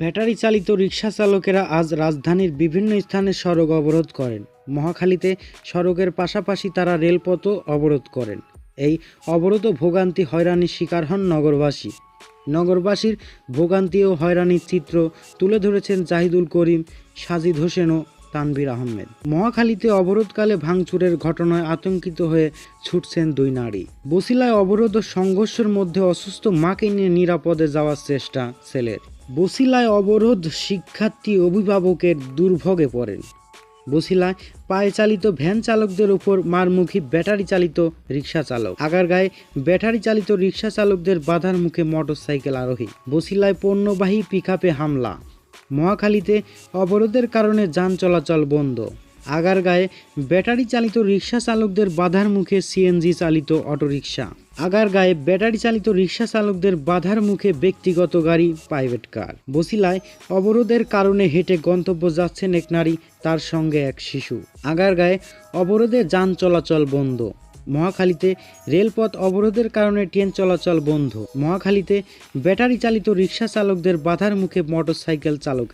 Battery চালিত রিক্সা চালকেরা আজ রাজধানীর বিভিন্ন স্থানে সড়ক অবরোধ করেন। মহাখালীতে সড়কের পাশাপাশি তারা রেলপথও অবরোধ করেন। এই অবরোধ ভোগান্তি হয়রানির শিকার হন নগরবাসী। নগরবাসীর ভোগান্তি ও হয়রানির চিত্র তুলে ধরেছেন জাহিদুল করিম, সাজিদ হোসেন ও তানভীর আহমেদ। মহাখালীতে অবরোধকালে ভাঙচুরের ঘটনায় আতঙ্কিত হয়ে ছুটছেন দুই নারী। বসিলায় অবরোধ ও সংঘর্ষের মধ্যে অসুস্থ মাকে নিয়ে নিরাপদে যাওয়ার চেষ্টা ছেলের বসিলায় অবরোধ শিক্ষার্থী অভিভাবকের দুর্ভোগে পড়েন। বসিলায় পায়ে চালিত ভ্যান চালকদের উপর মারমুখী ব্যাটারি চালিত রিক্সা চালক। আগারগাঁয়ে ব্যাটারি চালিত রিক্সা চালকদের বাধার মুখে মোটরসাইকেল আরোহী। বসিলায় পণ্যবাহী পিকআপে হামলা। মহাখালীতে অবরোধের কারণে যান চলাচল বন্ধ। আগারগাঁয়ে ব্যাটারি চালিত রিক্সা চালকদের বাধার মুখে সিএনজি চালিত অটোরিকশা। আগারগাঁয়ে ব্যাটারি চালিত রিক্সা চালকদের বাধার মুখে ব্যক্তিগত গাড়ি, প্রাইভেট কার। বসিলায় অবরোধের কারণে হেঁটে গন্তব্য যাচ্ছেন এক নারী, তার সঙ্গে এক শিশু। আগারগাঁয়ে অবরোধে যান চলাচল বন্ধ। মহাখালীতে রেলপথ অবরোধের কারণে ট্রেন চলাচল বন্ধ। মহাখালীতে ব্যাটারি চালিত রিক্সা চালকদের বাধার মুখে মোটরসাইকেল চালক